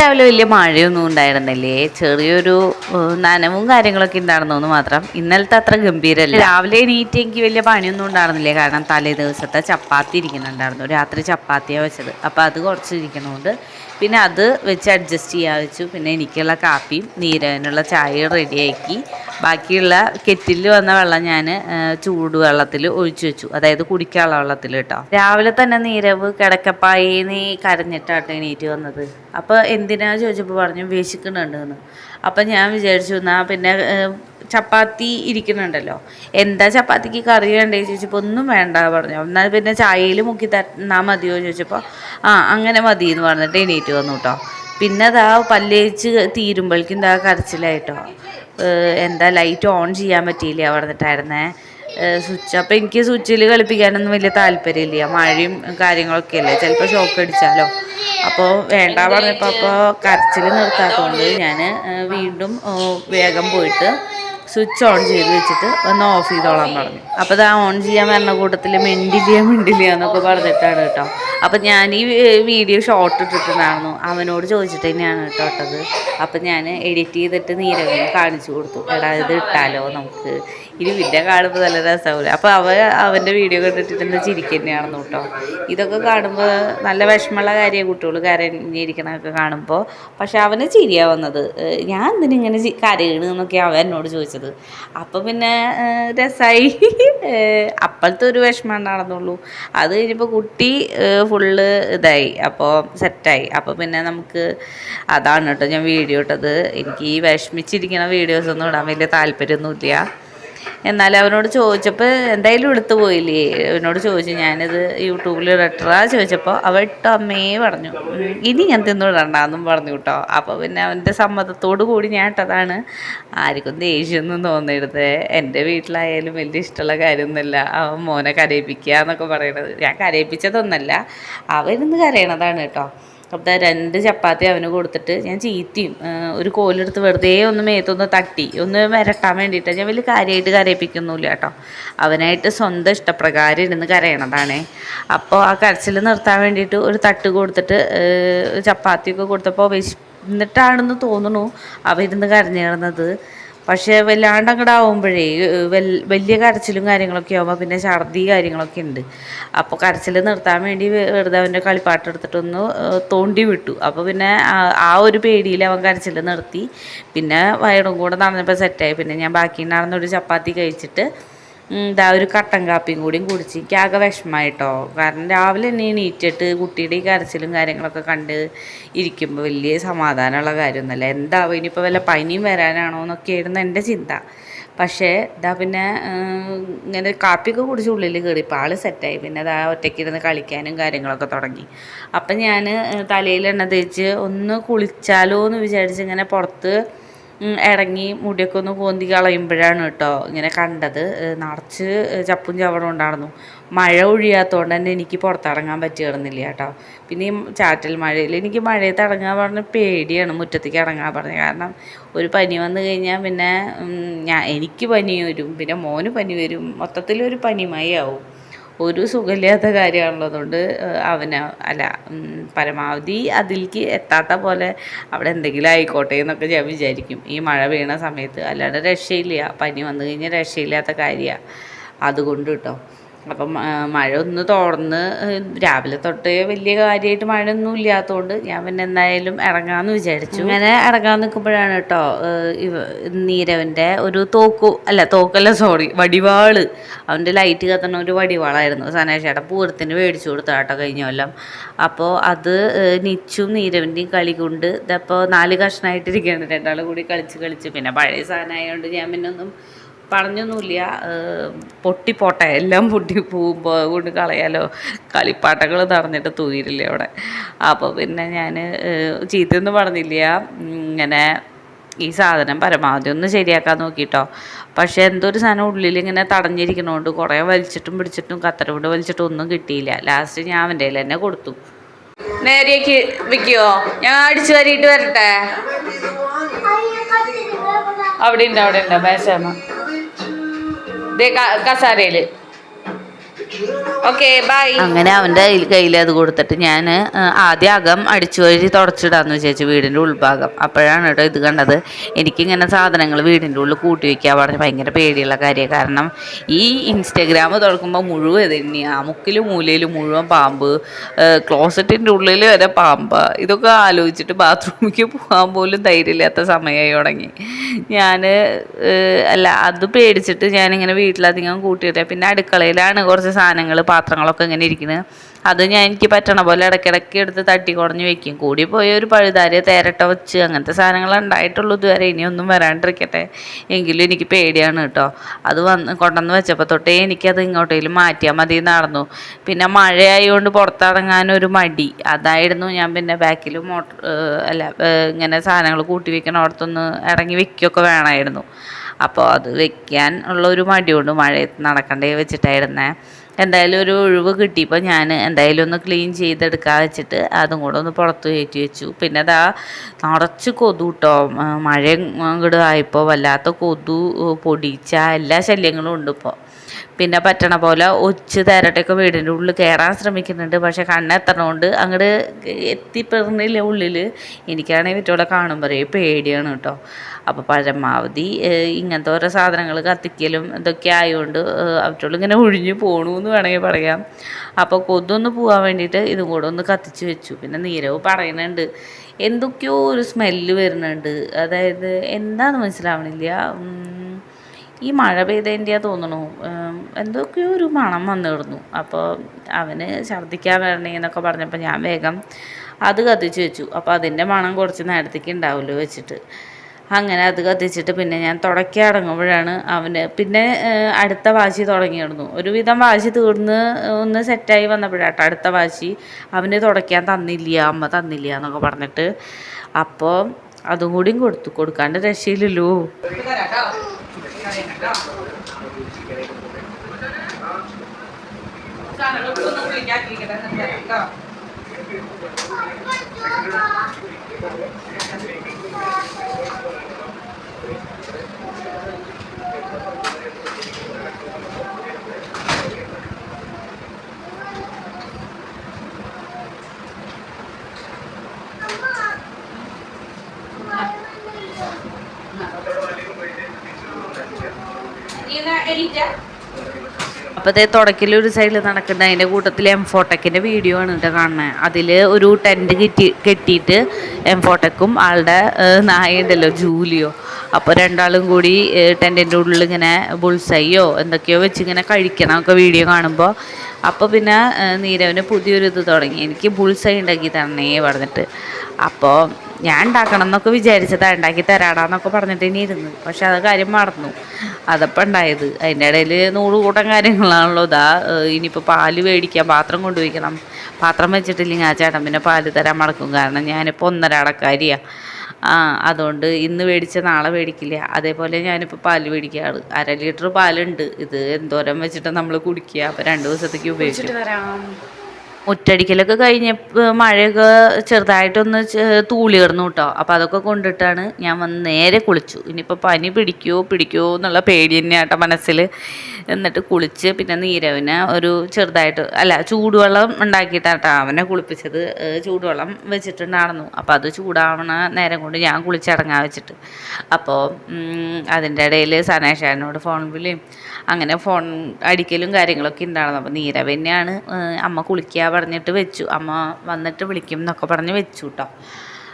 രാവിലെ വലിയ മഴയൊന്നും ഉണ്ടായിരുന്നില്ലേ? ചെറിയൊരു നനവും കാര്യങ്ങളൊക്കെ ഉണ്ടായിരുന്നു മാത്രം. ഇന്നലത്തെ അത്ര ഗംഭീരല്ല. രാവിലെ എണീറ്റ് എനിക്ക് വലിയ പണിയൊന്നും ഉണ്ടായിരുന്നില്ലേ? കാരണം തലേ ദിവസത്തെ ചപ്പാത്തി ഇരിക്കുന്നുണ്ടായിരുന്നു. രാത്രി ചപ്പാത്തിയാണ് വെച്ചത്. അപ്പോൾ അത് കുറച്ച് ഇരിക്കണോണ്ട് പിന്നെ അത് വെച്ച് അഡ്ജസ്റ്റ് ചെയ്യാൻ വെച്ചു. പിന്നെ എനിക്കുള്ള കാപ്പിയും നീരവിനുള്ള ചായയും റെഡിയാക്കി ബാക്കിയുള്ള കെറ്റിലിൽ വന്ന വെള്ളം ഞാൻ ചൂട് വെള്ളത്തിൽ ഒഴിച്ചു വെച്ചു. അതായത് കുടിക്കാനുള്ള വെള്ളത്തിൽ കേട്ടോ. രാവിലെ തന്നെ നീരവ് കിടക്കപ്പായി നീ കരഞ്ഞിട്ടാട്ടോ എണീറ്റ് വന്നത്. അപ്പോൾ എന്തിനാ ചോദിച്ചപ്പോൾ പറഞ്ഞു വിശക്കുന്നുണ്ട് എന്ന്. അപ്പം ഞാൻ വിചാരിച്ചു എന്നാ പിന്നെ ചപ്പാത്തി ഇരിക്കുന്നുണ്ടല്ലോ. എന്താ ചപ്പാത്തിക്ക് കറി വേണ്ടേ ചോദിച്ചപ്പോൾ ഒന്നും വേണ്ട പറഞ്ഞു. എന്നാൽ പിന്നെ ചായയിൽ മുക്കി തന്നാൽ മതിയോ ചോദിച്ചപ്പോൾ ആ അങ്ങനെ മതി എന്ന് പറഞ്ഞിട്ട് എണീറ്റ് വന്നു കേട്ടോ പിന്നെ അതാ പല്ലേച്ച് തീരുമ്പോഴേക്കും എന്താ കരച്ചിലായിട്ടോ എന്താ ലൈറ്റ് ഓൺ ചെയ്യാൻ പറ്റിയില്ല? പറഞ്ഞിട്ടായിരുന്നേ. സ്വിച്ച് അപ്പോൾ എനിക്ക് സ്വിച്ചിൽ കളിപ്പിക്കാനൊന്നും വലിയ താല്പര്യമില്ല. മഴയും കാര്യങ്ങളൊക്കെ അല്ലേ ചിലപ്പോൾ ഷോക്ക് അടിച്ചാലോ? അപ്പോൾ വേണ്ട പറഞ്ഞപ്പോൾ അപ്പോൾ കരച്ചിൽ നിർത്താത്തതുകൊണ്ട് ഞാൻ വീണ്ടും വേഗം പോയിട്ട് സ്വിച്ച് ഓൺ ചെയ്ത് വെച്ചിട്ട് ഒന്ന് ഓഫ് ചെയ്തോളാൻ പറഞ്ഞു. അപ്പോൾ അത് ഓൺ ചെയ്യാൻ വരുന്ന കൂട്ടത്തിൽ മിണ്ടില്ല മിണ്ടില്ല എന്നൊക്കെ പറഞ്ഞിട്ടാണ് കേട്ടോ. അപ്പം ഞാൻ ഈ വീഡിയോ ഷോർട്ട് ഇട്ടിട്ടുണ്ടായിരുന്നു. അവനോട് ചോദിച്ചിട്ട് തന്നെയാണ് കേട്ടോ ഇട്ടത്. അപ്പം ഞാൻ എഡിറ്റ് ചെയ്തിട്ട് നീരവിനെ കാണിച്ചു കൊടുത്തു. എടാ ഇത് ഇട്ടാലോ നമുക്ക്? ഇനി പിന്നെ കാണുമ്പോൾ നല്ല രസമാവില്ല അപ്പോൾ അവ അവന്റെ വീഡിയോ കണ്ടിട്ട് തന്നെ ചിരിക്കുക തന്നെയാണെന്ന് കേട്ടോ. ഇതൊക്കെ കാണുമ്പോൾ നല്ല വിഷമമുള്ള കാര്യം കുട്ടികൾ കരഞ്ഞിരിക്കണമൊക്കെ കാണുമ്പോൾ പക്ഷെ അവന് ചിരിയാ വന്നത്. ഞാൻ എന്തിനിങ്ങനെ കരയണ് എന്നൊക്കെ അവൻ എന്നോട് ചോദിച്ചത്. അപ്പോൾ പിന്നെ രസമായി അപ്പോഴത്തെ ഒരു വിഷമം ഉണ്ടാണെന്നുള്ളൂ അത് കഴിഞ്ഞപ്പോൾ കുട്ടി ഫുള്ള് ഇതായി. അപ്പോൾ സെറ്റായി അപ്പോൾ പിന്നെ നമുക്ക് അതാണ് കേട്ടോ ഞാൻ വീഡിയോ ഇട്ടത്. എനിക്ക് ഈ വിഷമിച്ചിരിക്കുന്ന വീഡിയോസൊന്നും ഇടാൻ വലിയ താല്പര്യമൊന്നുമില്ല. എന്നാൽ അവനോട് ചോദിച്ചപ്പോൾ എന്തായാലും എടുത്തു പോയില്ലേ? അവനോട് ചോദിച്ചു ഞാനിത് യൂട്യൂബിൽ ഇടട്ടാ ചോദിച്ചപ്പോൾ അവ ഇട്ടോ അമ്മയെ പറഞ്ഞു. ഇനി ഇങ്ങനത്തെ ഒന്നും ഇടണ്ടെന്നും പറഞ്ഞു കേട്ടോ അപ്പോൾ പിന്നെ അവന്റെ സമ്മതത്തോടു കൂടി ഞാൻ ഇട്ടതാണ്. ആർക്കും ദേഷ്യമൊന്നും തോന്നരുത്. എന്റെ വീട്ടിലായാലും വലിയ ഇഷ്ടമുള്ള കാര്യമൊന്നുമില്ല. അവൻ മോനെ കരയിപ്പിക്കുക എന്നൊക്കെ പറയണത്. ഞാൻ കരയിപ്പിച്ചതൊന്നല്ല. അവരിന്ന് കരയണതാണ് കേട്ടോ അപ്പോൾ രണ്ട് ചപ്പാത്തി അവന് കൊടുത്തിട്ട് ഞാൻ ചീത്തയും ഒരു കോലെടുത്ത് വെറുതെ ഒന്ന് മേത്തൊന്ന് തട്ടി ഒന്ന് വരട്ടാൻ വേണ്ടിയിട്ട് ഞാൻ വലിയ കാര്യമായിട്ട് കരയിപ്പിക്കുന്നില്ല കേട്ടോ. അവനായിട്ട് സ്വന്തം ഇഷ്ടപ്രകാരം ഇരുന്ന് കരയണതാണേ. അപ്പോൾ ആ കരച്ചിൽ നിർത്താൻ വേണ്ടിയിട്ട് ഒരു തട്ട് കൊടുത്തിട്ട് ചപ്പാത്തിയൊക്കെ കൊടുത്തപ്പോൾ വിശന്നിട്ടാണെന്ന് തോന്നുന്നു അവ ഇരുന്ന് കരഞ്ഞു കിടന്നത് പക്ഷേ വല്ലാണ്ട് അങ്ങോട്ട് ആവുമ്പോഴേ വലിയ കരച്ചിലും കാര്യങ്ങളൊക്കെ ആകുമ്പോൾ പിന്നെ ഛർദി കാര്യങ്ങളൊക്കെ ഉണ്ട് അപ്പോൾ കരച്ചിൽ നിർത്താൻ വേണ്ടി വെറുതെ അവന്റെ കളിപ്പാട്ട് എടുത്തിട്ടൊന്ന് തോണ്ടി വിട്ടു. അപ്പോൾ പിന്നെ ആ- ഒരു പേടിയിൽ അവൻ കരച്ചിൽ നിർത്തി. പിന്നെ വയറും കൂടെ നടന്നപ്പോൾ സെറ്റായി പിന്നെ ഞാൻ ബാക്കി നടന്നൊരു ചപ്പാത്തി കഴിച്ചിട്ട് ഇതാ ഒരു കട്ടൻ കാപ്പിയും കൂടിയും കുടിച്ച് എനിക്ക് ആകെ വിഷമമായിട്ടോ കാരണം രാവിലെ തന്നെ എണീറ്റിട്ട് കുട്ടിയുടെ ഈ കരച്ചിലും കാര്യങ്ങളൊക്കെ കണ്ട് ഇരിക്കുമ്പോൾ വലിയ സമാധാനമുള്ള കാര്യമൊന്നുമല്ല. എന്താവും ഇനിയിപ്പോൾ വല്ല പനിയും വരാനാണോ എന്നൊക്കെയായിരുന്നു എന്റെ ചിന്ത. പക്ഷേ ഇതാ പിന്നെ ഇങ്ങനെ കാപ്പിയൊക്കെ കുടിച്ച് ഉള്ളിൽ കയറി ഇപ്പോൾ ആൾ സെറ്റായി. പിന്നെ അതാ ഒറ്റയ്ക്കിരുന്ന് കളിക്കാനും കാര്യങ്ങളൊക്കെ തുടങ്ങി. അപ്പം ഞാൻ തലയിൽ എണ്ണ തേച്ച് ഒന്ന് കുളിച്ചാലോ എന്ന് വിചാരിച്ച് ഇങ്ങനെ പുറത്ത് ഇറങ്ങി മുടിയൊക്കെ ഒന്ന് കോന്തി കളയുമ്പോഴാണ് കേട്ടോ ഇങ്ങനെ കണ്ടത്. നിറച്ച് ചപ്പും ചവടും ഉണ്ടായിരുന്നു. മഴ ഒഴിയാത്തതുകൊണ്ട് തന്നെ എനിക്ക് പുറത്തിറങ്ങാൻ പറ്റിയിരുന്നില്ല കേട്ടോ. പിന്നെ ഈ ചാറ്റൽ മഴയിൽ എനിക്ക് മഴയത്ത് ഇറങ്ങാൻ പറഞ്ഞ പേടിയാണ് മുറ്റത്തേക്ക് ഇറങ്ങാൻ പറഞ്ഞത് കാരണം ഒരു പനി വന്നു കഴിഞ്ഞാൽ പിന്നെ ഞാൻ എനിക്ക് പനി വരും പിന്നെ മോന് പനി വരും മൊത്തത്തിലൊരു ഒരു ആവും ഒരു സുഖമില്ലാത്ത ഏഹ് അവന് അല്ല പരമാവധി അതിലേക്ക് എത്താത്ത പോലെ അവിടെ എന്തെങ്കിലും ആയിക്കോട്ടെ എന്നൊക്കെ ഞാൻ വിചാരിക്കും. ഈ മഴ വീണ സമയത്ത്. അല്ലാണ്ട് രക്ഷയില്ല. പനി വന്നു കഴിഞ്ഞാൽ രക്ഷയില്ലാത്ത കാര്യമാണ്. അതുകൊണ്ട് കേട്ടോ അപ്പം മഴ ഒന്ന് തോർന്ന് രാവിലെ തൊട്ടേ വലിയ കാര്യമായിട്ട് മഴയൊന്നും ഇല്ലാത്തതുകൊണ്ട് ഞാൻ പിന്നെ എന്തായാലും ഇറങ്ങാമെന്ന് വിചാരിച്ചു. അങ്ങനെ ഇറങ്ങാൻ നിൽക്കുമ്പോഴാണ് കേട്ടോ നീരവന്റെ ഒരു തോക്കു അല്ല തോക്കല്ല സോറി വടിവാൾ. അവന്റെ ലൈറ്റ് കത്തണ ഒരു വടിവാളായിരുന്നു. സനേഷേട്ടൻ പൂരത്തിന് മേടിച്ചു കൊടുത്ത കേട്ടോ കഴിഞ്ഞ കൊല്ലം. അപ്പോൾ അത് നിച്ചും നീരവന്റെയും കളി കൊണ്ട് ഇതപ്പോൾ നാല് കഷ്ണമായിട്ടിരിക്കുകയാണ് രണ്ടാളും കൂടി കളിച്ച് കളിച്ച്. പിന്നെ പഴയ സാധനമായതുകൊണ്ട് ഞാൻ പിന്നെ ഒന്നും പറഞ്ഞൊന്നുമില്ല. പൊട്ടിപ്പോട്ടെ. എല്ലാം പൊട്ടി പോകുമ്പോൾ കൊണ്ട് കളയാലോ. കളിപ്പാട്ടങ്ങൾ നടന്നിട്ട് തൂരില്ലേ അവിടെ. അപ്പോൾ പിന്നെ ഞാൻ ചീത്തയൊന്നും പറഞ്ഞില്ല. ഇങ്ങനെ ഈ സാധനം പരമാവധി ഒന്ന് ശരിയാക്കാൻ നോക്കിയിട്ടോ പക്ഷേ എന്തൊരു സാധനം ഉള്ളിൽ ഇങ്ങനെ തടഞ്ഞിരിക്കണോണ്ട് കുറേ വലിച്ചിട്ടും പിടിച്ചിട്ടും കത്തര കൊണ്ട് വലിച്ചിട്ടും ഒന്നും കിട്ടിയില്ല. ലാസ്റ്റ് ഞാൻ അവന്റെ കയ്യിൽ തന്നെ കൊടുത്തു. നേരേക്ക് വിൽക്കുമോ ഞാൻ അടിച്ചു കയറിയിട്ട് വരട്ടെ. അവിടെ ഉണ്ട് അവിടെ ഉണ്ട് മേശമ്മ दे का कसारेले ഓക്കെ ബൈ അങ്ങനെ അവന്റെ കയ്യിൽ അത് കൊടുത്തിട്ട് ഞാൻ ആദ്യം അകം അടിച്ചു വഴി തുടച്ചിടാന്ന് വിചാരിച്ചു വീടിന്റെ ഉൾഭാഗം. അപ്പോഴാണ് കേട്ടോ ഇത് കണ്ടത്. എനിക്കിങ്ങനെ സാധനങ്ങൾ വീടിന്റെ ഉള്ളിൽ കൂട്ടി വയ്ക്കുക പറഞ്ഞ് ഭയങ്കര പേടിയുള്ള കാര്യമാണ്. കാരണം ഈ ഇൻസ്റ്റഗ്രാം തുറക്കുമ്പോൾ മുഴുവൻ തന്നെയാണ് മുക്കിലും മൂലയിലും മുഴുവൻ പാമ്പ് ക്ലോസറ്റിന്റെ ഉള്ളിൽ വരെ പാമ്പ്. ഇതൊക്കെ ആലോചിച്ചിട്ട് ബാത്റൂമിലേക്ക് പോകാൻ പോലും ധൈര്യമില്ലാത്ത സമയമായി തുടങ്ങി. ഞാൻ അല്ല അത് പേടിച്ചിട്ട് ഞാനിങ്ങനെ വീട്ടിലധികം കൂട്ടിയിട്ടേ പിന്നെ അടുക്കളയിലാണ് കുറച്ച് സാധനങ്ങൾ പാത്രങ്ങളൊക്കെ ഇങ്ങനെ ഇരിക്കുന്നത് അത് ഞാൻ എനിക്ക് പറ്റണ പോലെ ഇടയ്ക്കിടയ്ക്ക് എടുത്ത് തട്ടി കുടഞ്ഞ് വെക്കും. കൂടി പോയ ഒരു പഴുതാരിയ തേരട്ട വെച്ച് അങ്ങനത്തെ സാധനങ്ങൾ ഉണ്ടായിട്ടുള്ളൂ ഇതുവരെ. ഇനിയൊന്നും വരാണ്ടിരിക്കട്ടെ. എങ്കിലും എനിക്ക് പേടിയാണ് കേട്ടോ. അത് വന്ന് കൊണ്ടുവന്ന് വെച്ചപ്പോൾ തൊട്ടേ എനിക്കത് ഇങ്ങോട്ടേലും മാറ്റിയാൽ മതി നടന്നു. പിന്നെ മഴയായതുകൊണ്ട് പുറത്തിറങ്ങാൻ ഒരു മടി. അതായിരുന്നു ഞാൻ പിന്നെ ബാക്കിൽ മോട്ടർ അല്ല ഇങ്ങനെ സാധനങ്ങൾ കൂട്ടി വെക്കണോടത്തൊന്ന് ഇറങ്ങി വെക്കുകയൊക്കെ വേണമായിരുന്നു. അപ്പോൾ അത് വെക്കാൻ ഉള്ള ഒരു മടി കൊണ്ട് മഴയത്ത് നടക്കണ്ടേ വെച്ചിട്ടായിരുന്നേ. എന്തായാലും ഒരു ഒഴിവ് കിട്ടിയപ്പോൾ ഞാൻ എന്തായാലും ഒന്ന് ക്ലീൻ ചെയ്തെടുക്കാൻ വെച്ചിട്ട് അതും കൂടെ ഒന്ന് പുറത്ത് കയറ്റി വെച്ചു. പിന്നെ അതാ നിറച്ച് കൊതു കേട്ടോ മഴ ഇങ്ങോട്ട് ആയപ്പോൾ വല്ലാത്ത കൊതു പൊടിച്ച എല്ലാ ശല്യങ്ങളും ഉണ്ട് ഇപ്പോൾ പിന്നെ പറ്റണ പോലെ ഒച്ച് തേരട്ടൊക്കെ വീടിന്റെ ഉള്ളിൽ കയറാൻ ശ്രമിക്കുന്നുണ്ട്. പക്ഷെ കണ്ണെത്തണോണ്ട് അങ്ങോട്ട് എത്തിപ്പെടുന്നില്ല ഉള്ളിൽ എനിക്കാണെങ്കിൽ വിറ്റോടെ കാണും പറയും പേടിയാണ് കേട്ടോ അപ്പോൾ പരമാവധി ഇങ്ങനത്തെ ഓരോ സാധനങ്ങൾ കത്തിക്കലും ഇതൊക്കെ ആയതുകൊണ്ട് അവറ്റോളം ഇങ്ങനെ ഒഴിഞ്ഞു പോണു എന്ന് വേണമെങ്കിൽ പറയാം. അപ്പോൾ കൊതൊന്ന് പോകാൻ വേണ്ടിയിട്ട് ഇതും കൂടെ ഒന്ന് കത്തിച്ച് വെച്ചു. പിന്നെ നീരവ് പറയുന്നുണ്ട് എന്തൊക്കെയോ ഒരു സ്മെല്ല് വരുന്നുണ്ട്. അതായത് എന്താണെന്ന് മനസ്സിലാവണില്ല. ഈ മഴ പെയ്തതിന്റെയാ തോന്നണു. എന്തൊക്കെയോ ഒരു മണം വന്നിരുന്നു അപ്പോൾ അവന് ഛർദ്ദിക്കാൻ വരണേ എന്നൊക്കെ പറഞ്ഞപ്പോൾ ഞാൻ വേഗം അത് കത്തിച്ച് വെച്ചു. അപ്പോൾ അതിന്റെ മണം കുറച്ച് നേരത്തേക്ക് ഉണ്ടാവുമല്ലോ വെച്ചിട്ട്. അങ്ങനെ അത് കത്തിച്ചിട്ട് പിന്നെ ഞാൻ തുടയ്ക്കാൻ ഇറങ്ങുമ്പോഴാണ് അവന് പിന്നെ അടുത്ത വാശി തുടങ്ങിയിരുന്നു. ഒരുവിധം വാശി തീർന്ന് ഒന്ന് സെറ്റായി വന്നപ്പോഴാട്ടോ അടുത്ത വാശി അവന് തുടയ്ക്കാൻ തന്നില്ല അമ്മ തന്നില്ല എന്നൊക്കെ പറഞ്ഞിട്ട്. അപ്പോൾ അതും കൂടിയും കൊടുത്തു. കൊടുക്കാണ്ട് രക്ഷയില്ലല്ലോ. ചാനലൊന്നും വിളിക്കാതിരിക്കട്ടെ കേട്ടോ അപ്പോഴത്തെ തുടക്കിൽ ഒരു സൈഡിൽ നടക്കുന്ന അതിന്റെ കൂട്ടത്തിൽ എം ഫോട്ടക്കിന്റെ വീഡിയോ ആണ് കേട്ടോ കാണുന്നത് അതിൽ ഒരു ടെന്റ് കെട്ടി കെട്ടിയിട്ട് എം ഫോട്ടക്കും ആളുടെ നായുണ്ടല്ലോ ജൂലിയോ. അപ്പോൾ രണ്ടാളും കൂടി ടെന്റിന്റെ ഉള്ളിൽ ഇങ്ങനെ ബുൾസൈയോ എന്തൊക്കെയോ വെച്ച് ഇങ്ങനെ കഴിക്കണം ഒക്കെ വീഡിയോ കാണുമ്പോൾ അപ്പോൾ പിന്നെ നീരവന് പുതിയൊരു ഇത് തുടങ്ങി. എനിക്ക് ബുൾസൈ ഉണ്ടാക്കി തരണേ പറഞ്ഞിട്ട്. അപ്പോൾ ഞാൻ ഉണ്ടാക്കണം എന്നൊക്കെ വിചാരിച്ചതാ ഉണ്ടാക്കി തരാടാന്നൊക്കെ പറഞ്ഞിട്ട് ഇനി ഇരുന്നു. പക്ഷെ അത് കാര്യം മറന്നു. അതപ്പം ഉണ്ടായത്. അതിന്റെ ഇടയിൽ നൂറ് കൂട്ടം കാര്യങ്ങളാണല്ലോ. ഇതാ ഇനിയിപ്പോൾ പാൽ മേടിക്കാം പാത്രം കൊണ്ടുപോയിക്കണം. പാത്രം വെച്ചിട്ടില്ലെങ്കിൽ ആ ചേട്ടൻ പിന്നെ പാൽ തരാൻ മടക്കും. കാരണം ഞാനിപ്പോൾ ഒന്നര അടക്കാരിയാണ് ആ അതുകൊണ്ട് ഇന്ന് മേടിച്ച നാളെ മേടിക്കില്ല. അതേപോലെ ഞാനിപ്പോൾ പാൽ മേടിക്കുകയാണ് അര ലിറ്റർ പാലുണ്ട്. ഇത് എന്തോരം വെച്ചിട്ട് നമ്മൾ കുടിക്കുക. അപ്പോൾ രണ്ട് ദിവസത്തേക്ക് ഉപയോഗിക്കും. മുറ്റടിക്കലൊക്കെ കഴിഞ്ഞപ്പോൾ മഴയൊക്കെ ചെറുതായിട്ടൊന്ന് ചെ- തൂളി കിടന്നു കേട്ടോ അപ്പോൾ അതൊക്കെ കൊണ്ടിട്ടാണ് ഞാൻ വന്ന് നേരെ കുളിച്ചു. ഇനിയിപ്പോൾ പനി പിടിക്കുമോ പിടിക്കുമോ എന്നുള്ള പേടി തന്നെയാട്ടോ മനസ്സിൽ എന്നിട്ട് കുളിച്ച് പിന്നെ നീരവിനെ ഒരു ചെറുതായിട്ട് അല്ല ചൂടുവെള്ളം ഉണ്ടാക്കിയിട്ടാട്ടോ അവനെ കുളിപ്പിച്ചത്. ചൂടുവെള്ളം വെച്ചിട്ടുണ്ടായിരുന്നു. അപ്പോൾ അത് ചൂടാവണ നേരം കൊണ്ട് ഞാൻ കുളിച്ചടങ്ങാൻ വെച്ചിട്ട്. അപ്പോൾ അതിന്റെ ഇടയിൽ സനേഷനോട് ഫോൺ വിളിയും. അങ്ങനെ ഫോൺ അടിക്കലും കാര്യങ്ങളൊക്കെ ഉണ്ടായിരുന്നു അപ്പോൾ നീരവ് തന്നെയാണ് അമ്മ കുളിക്കുക പറഞ്ഞിട്ട് വെച്ചു. അമ്മ വന്നിട്ട് വിളിക്കും എന്നൊക്കെ പറഞ്ഞ് വെച്ചു കേട്ടോ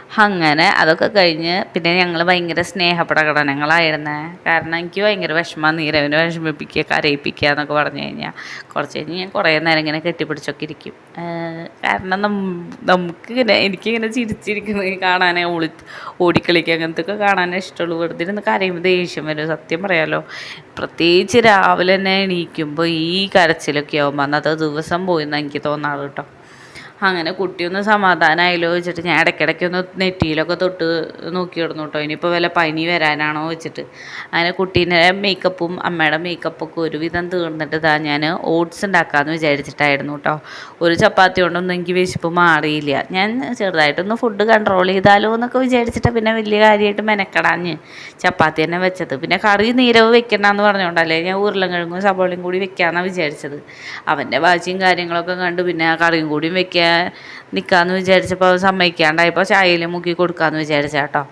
അങ്ങനെ അതൊക്കെ കഴിഞ്ഞ് പിന്നെ ഞങ്ങൾ ഭയങ്കര സ്നേഹപ്രകടനങ്ങളായിരുന്നേ. കാരണം എനിക്ക് ഭയങ്കര വിഷമം നീരവിനെ വിഷമിപ്പിക്കുക കരയിപ്പിക്കുക എന്നൊക്കെ പറഞ്ഞു കഴിഞ്ഞാൽ കുറച്ച് കഴിഞ്ഞ് ഞാൻ കുറേ നേരം ഇങ്ങനെ കെട്ടിപ്പിടിച്ചൊക്കെ ഇരിക്കും. കാരണം നമുക്ക് ഇങ്ങനെ എനിക്കിങ്ങനെ ചിരിച്ചിരിക്കുന്നത് കാണാനേ ഒളി ഓടിക്കളിക്കുക അങ്ങനത്തെ ഒക്കെ കാണാനേ ഇഷ്ടമുള്ളൂ. വെറുതെ ഇരുന്ന് കരയുമ്പോൾ ദേഷ്യം വരും. സത്യം പറയാലോ. പ്രത്യേകിച്ച് രാവിലെ തന്നെ എണീക്കുമ്പോൾ ഈ കരച്ചിലൊക്കെ ആകുമ്പോൾ അന്നത്തെ ദിവസം പോയി എന്ന് എനിക്ക് തോന്നാറ് കേട്ടോ. അങ്ങനെ കുട്ടിയൊന്ന് സമാധാനമായല്ലോ വെച്ചിട്ട് ഞാൻ ഇടയ്ക്കിടയ്ക്ക് ഒന്ന് നെറ്റിയിലൊക്കെ തൊട്ട് നോക്കിയിടുന്നു കേട്ടോ. ഇനിയിപ്പോൾ വല്ല പനി വരാനാണോ വെച്ചിട്ട്. അങ്ങനെ കുട്ടീന്റെ മേക്കപ്പും അമ്മയുടെ മേക്കപ്പൊക്കെ ഒരുവിധം തീർന്നിട്ട് ഇതാ ഞാൻ ഓട്സ് ഉണ്ടാക്കാമെന്ന് വിചാരിച്ചിട്ടായിരുന്നു കേട്ടോ. ഒരു ചപ്പാത്തി കൊണ്ടൊന്നും എനിക്ക് വിശപ്പ് മാറിയില്ല. ഞാൻ ചെറുതായിട്ടൊന്ന് ഫുഡ് കൺട്രോൾ ചെയ്താലോ എന്നൊക്കെ വിചാരിച്ചിട്ട് പിന്നെ വലിയ കാര്യമായിട്ട് മെനക്കെടാഞ്ഞ് ചപ്പാത്തി തന്നെ വെച്ചത്. പിന്നെ കറി നീരവ് വെക്കണ്ടെന്ന് പറഞ്ഞുകൊണ്ടല്ലേ ഞാൻ ഉരുളൻകിഴങ്ങും സബോളയും കൂടി വെക്കാമെന്നാണ് വിചാരിച്ചത്. അവന്റെ വാശിയും കാര്യങ്ങളൊക്കെ കണ്ട് പിന്നെ ആ കറിയും കൂടിയും വെക്കാൻ നിൽക്കാമെന്ന് വിചാരിച്ചപ്പോൾ സമ്മതിക്കാണ്ടായപ്പോൾ ചായയിൽ മുക്കി കൊടുക്കാമെന്ന് വിചാരിച്ച കേട്ടോ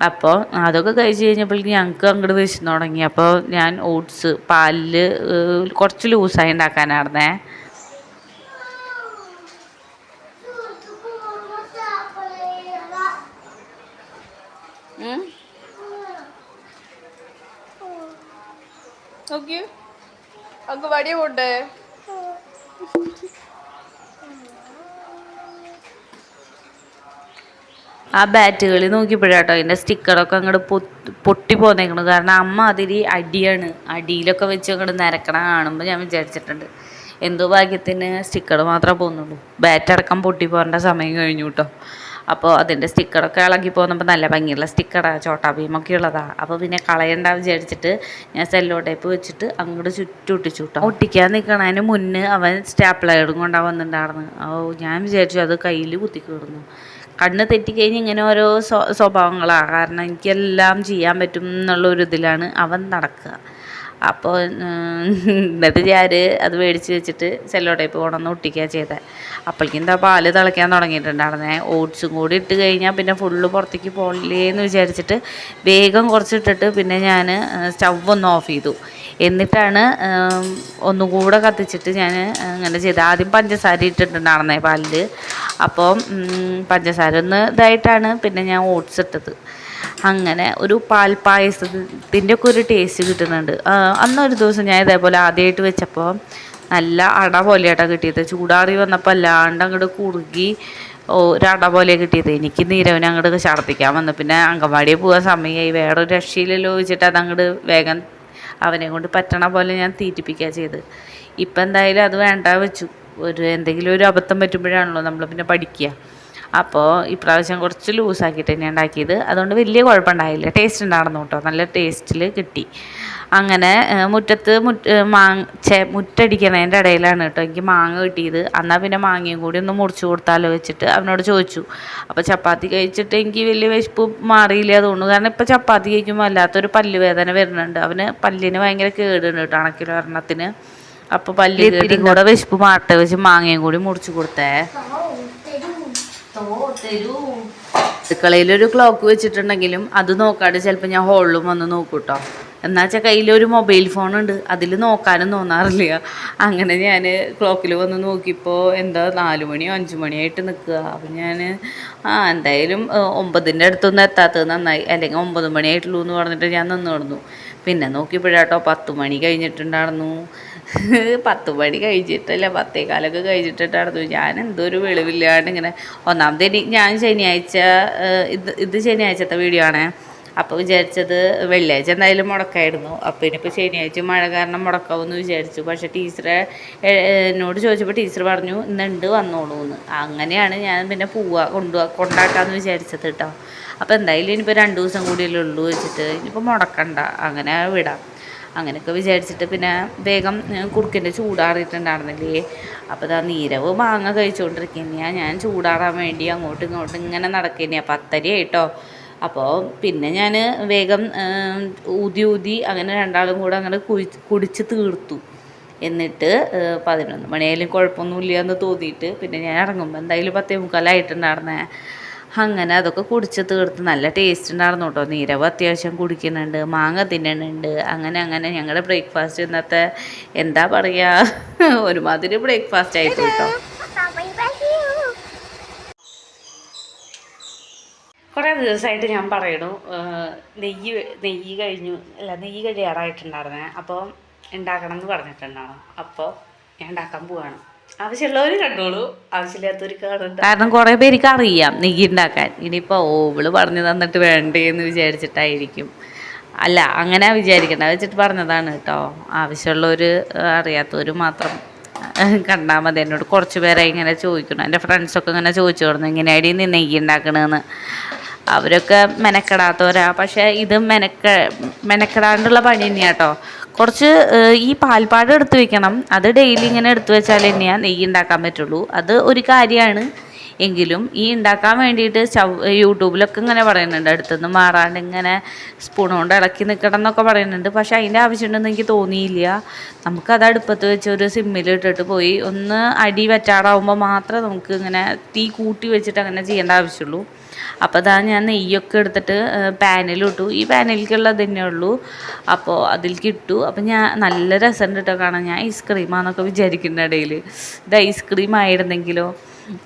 അപ്പോൾ അതൊക്കെ കഴിച്ച് കഴിഞ്ഞപ്പോഴേക്കും ഞങ്ങൾക്ക് അങ്ങോട്ട് വിശന്ന് തുടങ്ങി. അപ്പോൾ ഞാൻ ഓട്സ് പാലിൽ കുറച്ച് ലൂസായി ഉണ്ടാക്കാനായിരുന്നേ. നോക്കി അങ്ങ് പോണ്ടേ ആ ബാറ്റുകളിൽ നോക്കിയപ്പോഴാട്ടോ അതിന്റെ സ്റ്റിക്കറൊക്കെ അങ്ങോട്ട് പൊട്ടി പോന്നേക്കണു. കാരണം അമ്മ അതിരി അടിയാണ്. അടിയിലൊക്കെ വെച്ച് അങ്ങോട്ട് നിരക്കണ കാണുമ്പോൾ ഞാൻ വിചാരിച്ചിട്ടുണ്ട് എന്തോ ഭാഗ്യത്തിന് സ്റ്റിക്കർ മാത്രമേ പോകുന്നുള്ളൂ ബാറ്റ് അടക്കം പൊട്ടി പോകേണ്ട സമയം കഴിഞ്ഞു കേട്ടോ അപ്പോൾ അതിന്റെ സ്റ്റിക്കറൊക്കെ ഇളകി പോകുന്നപ്പോൾ നല്ല ഭംഗിയുള്ള സ്റ്റിക്കറാണ് ചോട്ടാ ഭീമൊക്കെ ഉള്ളതാണ് അപ്പോൾ പിന്നെ കളയണ്ട വിചാരിച്ചിട്ട് ഞാൻ സെല്ലോ ടൈപ്പ് വെച്ചിട്ട് അങ്ങോട്ട് ചുറ്റും ഒട്ടിച്ചു കേട്ടോ ഒട്ടിക്കാൻ നിൽക്കണതിന് മുന്നേ അവൻ സ്റ്റാപ്ലയറും കൊണ്ടാണ് വന്നിട്ടുണ്ടായിരുന്നു. ഓ ഞാൻ വിചാരിച്ചു അത് കയ്യിൽ കുത്തി കണ്ണ് തെറ്റിക്കഴിഞ്ഞ് ഇങ്ങനെ ഓരോ സ്വ സ്വഭാവങ്ങളാണ് കാരണം എനിക്കെല്ലാം ചെയ്യാൻ പറ്റും എന്നുള്ള ഒരു ഇതിലാണ് അവൻ നടക്കുക. അപ്പോൾ എന്നിട്ട് ഞാൻ അത് മേടിച്ച് വെച്ചിട്ട് സെല്ലോ ടൈപ്പ് കൊണ്ടൊന്ന് ഒട്ടിക്കുക ചെയ്തത് അപ്പോഴേക്കും എന്താ പാൽ തിളയ്ക്കാൻ തുടങ്ങിയിട്ടുണ്ടായിരുന്നേ. ഓട്സും കൂടി ഇട്ട് കഴിഞ്ഞാൽ പിന്നെ ഫുള്ള് പുറത്തേക്ക് പോകില്ലേ എന്ന് വിചാരിച്ചിട്ട് വേഗം കുറച്ചിട്ടിട്ട് പിന്നെ ഞാൻ സ്റ്റവ് ഒന്ന് ഓഫ് ചെയ്തു. എന്നിട്ടാണ് ഒന്നും കൂടെ കത്തിച്ചിട്ട് ഞാൻ അങ്ങനെ ചെയ്ത് ആദ്യം പഞ്ചസാര ഇട്ടിട്ടുണ്ടായിരുന്നേ പാലിൽ അപ്പോൾ പഞ്ചസാര ഒന്ന് ഇതായിട്ടാണ് പിന്നെ ഞാൻ ഓട്സ് ഇട്ടത്. അങ്ങനെ ഒരു പാൽ പായസത്തിന്റെ ഒക്കെ ഒരു ടേസ്റ്റ് കിട്ടുന്നുണ്ട്. അന്നൊരു ദിവസം ഞാൻ ഇതേപോലെ ആദ്യമായിട്ട് വെച്ചപ്പോൾ നല്ല അട പോലെയാട്ടാണ് കിട്ടിയത്. ചൂടാറി വന്നപ്പോൾ അല്ലാണ്ട് അങ്ങോട്ട് കുറുകി ഒരട പോലെ കിട്ടിയത്. എനിക്ക് നീരവനെ അങ്ങോട്ട് ഛർദ്ദിക്കാൻ വന്നു. പിന്നെ അങ്കമാടിയിൽ പോകാൻ സമയമായി വേറൊരു രക്ഷയിലല്ലോ വെച്ചിട്ട് അതങ്ങോട്ട് വേഗം അവനെ കൊണ്ട് പറ്റണ പോലെ ഞാൻ തീറ്റിപ്പിക്കുക ചെയ്ത്. ഇപ്പം എന്തായാലും അത് വേണ്ട വെച്ചു. ഒരു എന്തെങ്കിലും ഒരു അബദ്ധം പറ്റുമ്പോഴാണല്ലോ നമ്മൾ പിന്നെ പഠിക്കുക അപ്പോൾ ഇപ്രാവശ്യം കുറച്ച് ലൂസാക്കിയിട്ട് തന്നെ ഉണ്ടാക്കിയത്. അതുകൊണ്ട് വലിയ കുഴപ്പമുണ്ടായില്ല. ടേസ്റ്റ് ഉണ്ടായിരുന്നു കേട്ടോ. നല്ല ടേസ്റ്റിൽ കിട്ടി. അങ്ങനെ മുറ്റത്ത് മുറ്റ മാങ് മാങ്ങ ചെ മുറ്റടിക്കണതിന്റെ ഇടയിലാണ് കേട്ടോ എനിക്ക് മാങ്ങ കിട്ടിയത്. എന്നാൽ പിന്നെ മാങ്ങയും കൂടി ഒന്ന് മുറിച്ച് കൊടുത്താലോ വെച്ചിട്ട് അവനോട് ചോദിച്ചു. അപ്പോൾ ചപ്പാത്തി കഴിച്ചിട്ട് എനിക്ക് വലിയ വിശപ്പ് മാറിയില്ല തോന്നുന്നു. കാരണം ഇപ്പോൾ ചപ്പാത്തി കഴിക്കുമ്പോൾ വല്ലാത്തൊരു പല്ല് വേദന വരുന്നുണ്ട്. അവന് പല്ലിന് ഭയങ്കര കേടുണ്ട് കേട്ടോ അണക്കിൽ വരണത്തിന് അപ്പോൾ പല്ല് കേടും കൂടെ വിശപ്പ് മാറട്ടെ വെച്ച് മാങ്ങയും കൂടി മുറിച്ച് കൊടുത്തേ. അടുക്കളയിലൊരു ക്ലോക്ക് വെച്ചിട്ടുണ്ടെങ്കിലും അത് നോക്കാതെ ചിലപ്പോൾ ഞാൻ ഹോളിലും വന്ന് നോക്കും കേട്ടോ എന്നാ വെച്ചാൽ കയ്യിലൊരു മൊബൈൽ ഉണ്ട്. അതിൽ നോക്കാനും തോന്നാറില്ല. അങ്ങനെ ഞാൻ ക്ലോക്കിൽ വന്ന് നോക്കിയപ്പോൾ എന്താ നാല് മണിയോ അഞ്ച് മണിയായിട്ട് നിൽക്കുക അപ്പം ഞാൻ ആ എന്തായാലും ഒമ്പതിന്റെ അടുത്തൊന്നും എത്താത്തത് നന്നായി. അല്ലെങ്കിൽ ഒമ്പത് മണിയായിട്ടുള്ളൂ എന്ന് പറഞ്ഞിട്ട് ഞാൻ നിന്ന് കിടന്നു പിന്നെ നോക്കിയപ്പോഴാട്ടോ പത്ത് മണി കഴിഞ്ഞിട്ടുണ്ടായിരുന്നു പത്ത് മണി കഴിച്ചിട്ടല്ല പത്തേകാലൊക്കെ കഴിച്ചിട്ടുണ്ടായിരുന്നു ഞാൻ എന്തൊരു വെളിവില്ലാണ്ട് ഇങ്ങനെ ഒന്നാമത് തീയതി ഞാൻ ശനിയാഴ്ച ഇത് ഇത് ശനിയാഴ്ചത്തെ വീഡിയോ ആണ്. അപ്പോൾ വിചാരിച്ചത് വെള്ളിയാഴ്ച എന്തായാലും മുടക്കായിരുന്നു. അപ്പോൾ ഇനിയിപ്പോൾ ശനിയാഴ്ച മഴ കാരണം മുടക്കാമെന്ന് വിചാരിച്ചു. പക്ഷേ ടീച്ചറെ എന്നോട് ചോദിച്ചപ്പോൾ ടീച്ചർ പറഞ്ഞു ഇന്നുണ്ട് വന്നോളൂ എന്ന് അങ്ങനെയാണ് ഞാൻ പിന്നെ പോവുക കൊണ്ടു കൊണ്ടാക്കാമെന്ന് വിചാരിച്ചത് കേട്ടോ അപ്പോൾ എന്തായാലും ഇനിയിപ്പോൾ രണ്ട് ദിവസം കൂടിയല്ലേ ഉള്ളൂ വെച്ചിട്ട് ഇനിയിപ്പോൾ മുടക്കണ്ട അങ്ങനെ വിടാം. അങ്ങനെയൊക്കെ വിചാരിച്ചിട്ട് പിന്നെ വേഗം കുറുക്കിന്റെ ചൂടാറിയിട്ടുണ്ടായിരുന്നില്ലേ? അപ്പോൾ ഇതാ നീരവ് മാങ്ങ കഴിച്ചുകൊണ്ടിരിക്കുന്നതാണ് ഞാൻ ചൂടാറാൻ വേണ്ടി അങ്ങോട്ടും ഇങ്ങോട്ടും ഇങ്ങനെ നടക്കുന്നതാണ് പത്തരി ആയിട്ടോ. അപ്പോൾ പിന്നെ ഞാൻ വേഗം ഊതി ഊതി അങ്ങനെ രണ്ടാളും കൂടെ അങ്ങനെ കുഴി കുടിച്ച് തീർത്തു. എന്നിട്ട് പതിനൊന്ന് മണിയായാലും കുഴപ്പമൊന്നുമില്ല എന്ന് തോന്നിയിട്ട് പിന്നെ ഞാൻ ഇറങ്ങുമ്പോൾ എന്തായാലും പത്തേ മുക്കാലായിട്ടുണ്ടായിരുന്നേ. അങ്ങനെ അതൊക്കെ കുടിച്ച് തീർത്ത് നല്ല ടേസ്റ്റ് ഉണ്ടായിരുന്നു കേട്ടോ നീരവ് അത്യാവശ്യം കുടിക്കുന്നുണ്ട് മാങ്ങ തിന്നുന്നുണ്ട്. അങ്ങനെ അങ്ങനെ ഞങ്ങളുടെ ബ്രേക്ക്ഫാസ്റ്റ് ഇന്നത്തെ എന്താ പറയുക ഒരുമാതിരി ബ്രേക്ക്ഫാസ്റ്റ് ആയിട്ട് കേട്ടോ കുറേ ദിവസമായിട്ട് ഞാൻ പറയണു നെയ്യ് നെയ്യ് കഴിഞ്ഞു അല്ല നെയ്യ് കഴിയാറായിട്ടുണ്ടായിരുന്നേ. അപ്പോൾ ഉണ്ടാക്കണം എന്ന് പറഞ്ഞിട്ടുണ്ടാവും. അപ്പോൾ ഞാൻ ഉണ്ടാക്കാൻ പോവാണ്. ആവശ്യമുള്ളവർ കണ്ടോളൂ. കാണണ്ട. കാരണം കുറേ പേർക്ക് അറിയാം നെയ്യ് ഉണ്ടാക്കാൻ ഇനിയിപ്പോൾ ഓവൾ പറഞ്ഞു തന്നിട്ട് വേണ്ടേ എന്ന് വിചാരിച്ചിട്ടായിരിക്കും. അല്ല അങ്ങനെ വിചാരിക്കണ്ട. വെച്ചിട്ട് പറഞ്ഞതാണ് കേട്ടോ. ആവശ്യമുള്ളവർ അറിയാത്തവർ മാത്രം കണ്ടാൽ മതി. എന്നോട് കുറച്ച് പേരായി ഇങ്ങനെ ചോദിക്കണം എന്റെ ഫ്രണ്ട്സൊക്കെ ഇങ്ങനെ ചോദിച്ചു കൊടുന്നു ഇങ്ങനെയാടി നീ നെയ്യ് ഉണ്ടാക്കണമെന്ന് അവരൊക്കെ മെനക്കെടാത്തവരാ. പക്ഷേ ഇത് മെനക്ക മെനക്കെടാണ്ടുള്ള പണി തന്നെയാണ് കേട്ടോ കുറച്ച് ഈ പാൽപ്പാട് എടുത്ത് വെക്കണം. അത് ഡെയിലി ഇങ്ങനെ എടുത്ത് വെച്ചാൽ തന്നെയാണ് നെയ്യ് ഉണ്ടാക്കാൻ പറ്റുള്ളൂ. അത് ഒരു കാര്യമാണ് എങ്കിലും ഈ ഉണ്ടാക്കാൻ വേണ്ടിയിട്ട് ചവ് യൂട്യൂബിലൊക്കെ ഇങ്ങനെ പറയുന്നുണ്ട്. അടുത്തുനിന്ന് മാറാണ്ട് ഇങ്ങനെ സ്പൂൺ കൊണ്ട് ഇളക്കി നിൽക്കണം എന്നൊക്കെ പറയുന്നുണ്ട്. പക്ഷേ അതിന്റെ ആവശ്യമുണ്ടെന്ന് എനിക്ക് തോന്നിയില്ല. നമുക്കത് അടുപ്പത്ത് വെച്ച് ഒരു സിമ്മിൽ ഇട്ടിട്ട് പോയി ഒന്ന് അടി വറ്റാറാവുമ്പോൾ മാത്രമേ നമുക്ക് ഇങ്ങനെ തീ കൂട്ടി വെച്ചിട്ട് അങ്ങനെ ചെയ്യേണ്ട ആവശ്യമുള്ളൂ. അപ്പോൾ അതാ ഞാൻ നെയ്യൊക്കെ എടുത്തിട്ട് പാനിലിട്ടു. ഈ പാനിലേക്കുള്ളത് തന്നെ ഉള്ളൂ. അപ്പോൾ അതിലേക്ക് ഇട്ടു. അപ്പോൾ ഞാൻ നല്ല രസമുണ്ട് കേട്ടോ കാണാൻ. ഞാൻ ഐസ്ക്രീമാന്നൊക്കെ വിചാരിക്കുന്ന ഇടയിൽ ഇത് ഐസ്ക്രീം ആയിരുന്നെങ്കിലോ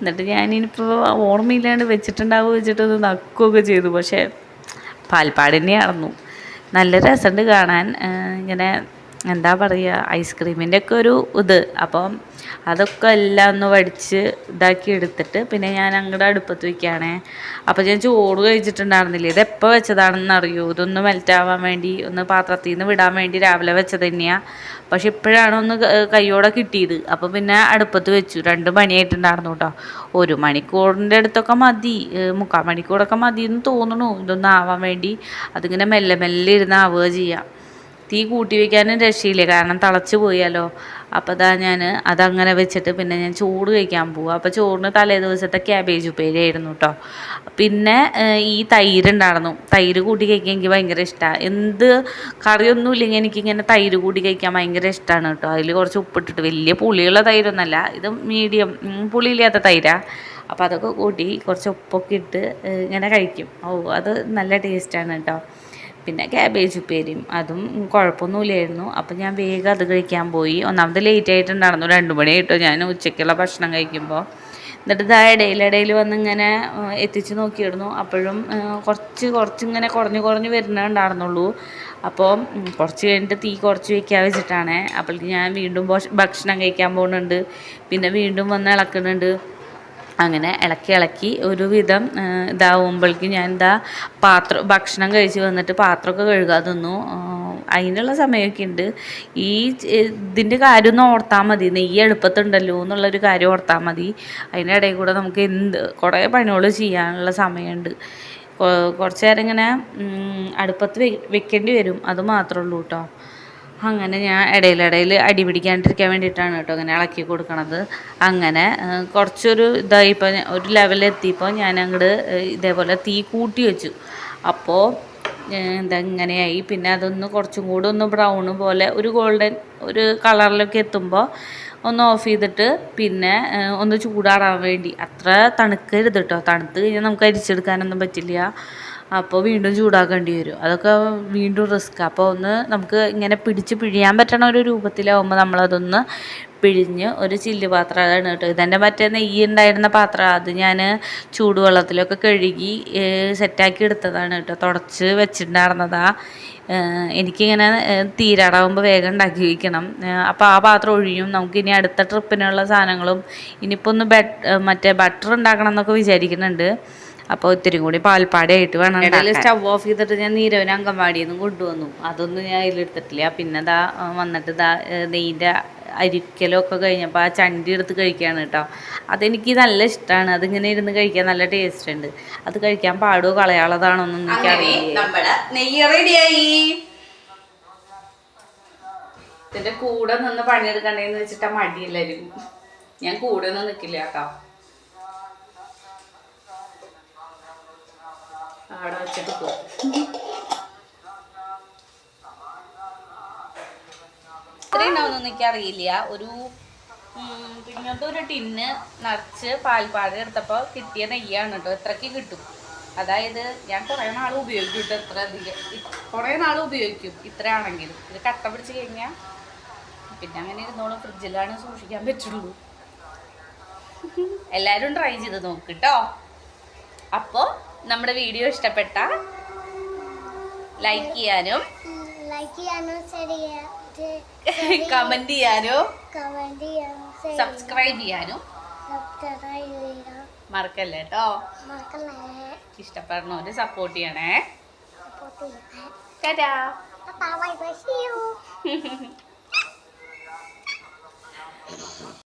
എന്നിട്ട് ഞാനിപ്പോൾ ഓർമ്മയില്ലാണ്ട് വെച്ചിട്ടുണ്ടാവുക വെച്ചിട്ടൊന്ന് നക്കുകയൊക്കെ ചെയ്തു. പക്ഷേ പാൽപ്പാട് അറന്നു. നല്ല രസമുണ്ട് കാണാൻ. ഇങ്ങനെ എന്താ പറയുക ഐസ്ക്രീമിന്റെ ഒക്കെ ഒരു ഇത്. അപ്പം അതൊക്കെ എല്ലാം ഒന്ന് വടിച്ച് ഇതാക്കി എടുത്തിട്ട് പിന്നെ ഞാൻ അങ്ങോട്ട് അടുപ്പത്ത് വയ്ക്കുകയാണേ അപ്പോൾ ഞാൻ ചോറ് കഴിച്ചിട്ടുണ്ടായിരുന്നില്ല? ഇത് എപ്പോൾ വെച്ചതാണെന്ന് അറിയൂ? ഇതൊന്ന് മെൽറ്റാവാൻ വേണ്ടി ഒന്ന് പാത്രത്തിൽ നിന്ന് വിടാൻ വേണ്ടി രാവിലെ വെച്ചത് തന്നെയാണ് പക്ഷെ ഇപ്പോഴാണ് ഒന്ന് കയ്യോടെ കിട്ടിയത്. അപ്പോൾ പിന്നെ അടുപ്പത്ത് വെച്ചു. രണ്ട് മണിയായിട്ടുണ്ടായിരുന്നു കേട്ടോ ഒരു മണിക്കൂറിന്റെ അടുത്തൊക്കെ മതി. മുക്കാൽ മണിക്കൂറൊക്കെ മതി എന്ന് തോന്നുന്നു ഇതൊന്ന് ആവാൻ വേണ്ടി. അതിങ്ങനെ മെല്ലെ മെല്ലെ ഇരുന്ന് ആവുക ചെയ്യാം. തീ കൂട്ടി വയ്ക്കാനും രക്ഷയില്ല. കാരണം തിളച്ച് പോയാലോ അപ്പോൾ അതാ ഞാൻ അതങ്ങനെ വെച്ചിട്ട് പിന്നെ ഞാൻ ചോറ് കഴിക്കാൻ പോകും അപ്പോൾ ചോറിന് തലേ ദിവസത്തെ ക്യാബേജ് ഉപ്പേരി ആയിരുന്നു കേട്ടോ പിന്നെ ഈ തൈര് ഉണ്ടായിരുന്നു തൈര് കൂട്ടി കഴിക്കാൻ എനിക്ക് ഭയങ്കര ഇഷ്ടമാണ് എന്ത് കറിയൊന്നും ഇല്ലെങ്കിൽ എനിക്കിങ്ങനെ തൈര് കൂട്ടി കഴിക്കാൻ ഭയങ്കര ഇഷ്ടമാണ് കേട്ടോ അതിൽ കുറച്ച് ഉപ്പിട്ടിട്ട് വലിയ പുളിയുള്ള തൈരൊന്നല്ല. ഇത് മീഡിയം പുളിയില്ലാത്ത തൈരാണ് അപ്പോൾ അതൊക്കെ കൂട്ടി കുറച്ച് ഉപ്പൊക്കെ ഇട്ട് ഇങ്ങനെ കഴിക്കും. ഓ അത് നല്ല ടേസ്റ്റാണ് കേട്ടോ പിന്നെ ക്യാബേജ് ഉപ്പേരിയും അതും കുഴപ്പമൊന്നുമില്ലായിരുന്നു. അപ്പം ഞാൻ വേഗം അത് കഴിക്കാൻ പോയി. ഒന്നാമത് ലേറ്റ് ആയിട്ടുണ്ടായിരുന്നു. രണ്ട് മണി ആയിട്ടോ ഞാൻ ഉച്ചയ്ക്കുള്ള ഭക്ഷണം കഴിക്കുമ്പോൾ എന്നിട്ട് ഇതാ ഇടയിലിടയിൽ വന്ന് ഇങ്ങനെ എത്തിച്ച് നോക്കിയിരുന്നു. അപ്പോഴും കുറച്ച് കുറച്ച് ഇങ്ങനെ കുറഞ്ഞ് കുറഞ്ഞ് വരുന്നുണ്ടായിരുന്നുള്ളൂ അപ്പോൾ കുറച്ച് കഴിഞ്ഞിട്ട് തീ കുറച്ച് വയ്ക്കാൻ വെച്ചിട്ടാണ്. അപ്പോഴേക്ക് ഞാൻ വീണ്ടും ഭക്ഷണം കഴിക്കാൻ പോകുന്നുണ്ട്. പിന്നെ വീണ്ടും വന്ന് ഇളക്കുന്നുണ്ട്. അങ്ങനെ ഇളക്കി ഇളക്കി ഒരുവിധം ഇതാവുമ്പോഴേക്കും ഞാൻ എന്താ പാത്രം ഭക്ഷണം കഴിച്ച് വന്നിട്ട് പാത്രമൊക്കെ കഴുകാതെ നിന്നു ആ, അതിനുള്ള സമയമൊക്കെ ഉണ്ട്. ഈ ഇതിന്റെ കാര്യം ഒന്ന് ഓർത്താൽ മതി. നെയ്യ് എളുപ്പത്തുണ്ടല്ലോ എന്നുള്ളൊരു കാര്യം ഓർത്താൽ മതി. അതിന്റെ ഇടയിൽ കൂടെ നമുക്ക് എന്ത് കുറേ പണികൾ ചെയ്യാനുള്ള സമയമുണ്ട്. കുറച്ച് നേരം ഇങ്ങനെ അടുപ്പത്ത് വെക്കേണ്ടി വരും. അത് മാത്രമേ ഉള്ളൂ കേട്ടോ അങ്ങനെ ഞാൻ ഇടയിലിടയിൽ അടി പിടിക്കാണ്ടിരിക്കാൻ വേണ്ടിയിട്ടാണ് കേട്ടോ അങ്ങനെ ഇളക്കി കൊടുക്കണത്. അങ്ങനെ കുറച്ചൊരു ഇതായിപ്പോൾ ഒരു ലെവലെത്തിയപ്പോൾ ഞാൻ അങ്ങോട്ട് ഇതേപോലെ തീ കൂട്ടി വെച്ചു. അപ്പോൾ എന്താ ഇങ്ങനെയായി പിന്നെ അതൊന്ന് കുറച്ചും കൂടെ ഒന്ന് ബ്രൗൺ പോലെ ഒരു ഗോൾഡൻ ഒരു കളറിലൊക്കെ എത്തുമ്പോൾ ഒന്ന് ഓഫ് ചെയ്തിട്ട് പിന്നെ ഒന്ന് ചൂടാറാൻ വേണ്ടി. അത്ര തണുക്കരുത് കേട്ടോ. തണുത്ത് കഴിഞ്ഞാൽ നമുക്ക് അരിച്ചെടുക്കാനൊന്നും പറ്റില്ല. അപ്പോൾ വീണ്ടും ചൂടാക്കേണ്ടി വരും. അതൊക്കെ വീണ്ടും റിസ്ക് അപ്പോൾ ഒന്ന് നമുക്ക് ഇങ്ങനെ പിടിച്ച് പിഴിയാൻ പറ്റണ ഒരു രൂപത്തിലാവുമ്പോൾ നമ്മളതൊന്ന് പിഴിഞ്ഞ് ഒരു ചില്ല് പാത്രമാണ് കേട്ടോ. ഇതെന്റെ മറ്റേ നെയ്യ് ഉണ്ടായിരുന്ന പാത്രം. അത് ഞാൻ ചൂടുവെള്ളത്തിലൊക്കെ കഴുകി സെറ്റാക്കി എടുത്തതാണ് കേട്ടോ. തുടച്ച് വെച്ചിട്ടുണ്ടായിരുന്നതാ. എനിക്കിങ്ങനെ തീരാടാവുമ്പോൾ വേഗം ഉണ്ടാക്കി വയ്ക്കണം അപ്പോൾ ആ പാത്രം ഒഴിയും. നമുക്ക് ഇനി അടുത്ത ട്രിപ്പിനുള്ള സാധനങ്ങളും ഇനിയിപ്പോൾ ഒന്ന് ബെ മറ്റേ ബട്ടർ ഉണ്ടാക്കണം എന്നൊക്കെ വിചാരിക്കുന്നുണ്ട്. അപ്പോൾ ഒത്തിരി കൂടി പാൽപ്പാടയായിട്ട് വേണം സ്റ്റവ് ഓഫ് ചെയ്തിട്ട് ഞാൻ നീരവന് അംഗൻവാടിയിൽ നിന്ന് കൊണ്ടുവന്നു. അതൊന്നും ഞാൻ അതിലെടുത്തിട്ടില്ല. പിന്നെ ദാ വന്നിട്ട് ദാ നെയ്യിന്റെ അരിക്കലൊക്കെ കഴിഞ്ഞപ്പോൾ ആ ചണ്ടി എടുത്ത് കഴിക്കുകയാണ് കേട്ടോ. അതെനിക്ക് നല്ല ഇഷ്ടമാണ് അതിങ്ങനെ ഇരുന്ന് കഴിക്കാൻ നല്ല ടേസ്റ്റ് ഉണ്ട്. അത് കഴിക്കാൻ പാടുമോ കളയാളതാണോ എന്നൊന്നും എനിക്കറിയില്ല നമ്മുടെ നെയ്യ് റെഡിയായി ഇതിന്റെ കൂടെ നിന്ന് പണിയെടുക്കണ്ടേന്ന് വെച്ചിട്ടാ മടിയില്ലായിരിക്കും ഞാൻ കൂടെ ഒന്നും നിക്കില്ല കേട്ടോ. അവിടെ വെച്ചിട്ട് പോകും ഇത്രയും ഉണ്ടാവുന്നൊന്നും എനിക്കറിയില്ല ഒരു ഉം, പിന്നത്തെ ഒരു ടിന്ന് നിറച്ച് പാൽപ്പാട് എടുത്തപ്പോൾ കിട്ടിയ നെയ്യാണ് കേട്ടോ. ഇത്രയ്ക്ക് കിട്ടും. അതായത് ഞാൻ കുറേ നാൾ ഉപയോഗിക്കും കേട്ടോ ഇത്ര അധികം. കുറേ നാൾ ഉപയോഗിക്കും ഇത്രയാണെങ്കിലും. ഇത് കട്ട പിടിച്ച് കഴിഞ്ഞാൽ പിന്നെ അങ്ങനെ ഇരുന്നോളും ഫ്രിഡ്ജിലാണ് സൂക്ഷിക്കാൻ പറ്റുള്ളൂ. എല്ലാവരും ട്രൈ ചെയ്ത് നോക്ക് കേട്ടോ. അപ്പോൾ നമ്മുടെ വീഡിയോ ഇഷ്ടപ്പെട്ട ലൈക്ക് ചെയ്യാനും കമന്റ് ചെയ്യാനും സബ്സ്ക്രൈബ് ചെയ്യാനും മറക്കല്ലേ കേട്ടോ മക്കളെ ഇഷ്ടപ്പെടുന്നവര് സപ്പോർട്ട് ചെയ്യണേ. ടാറ്റാ.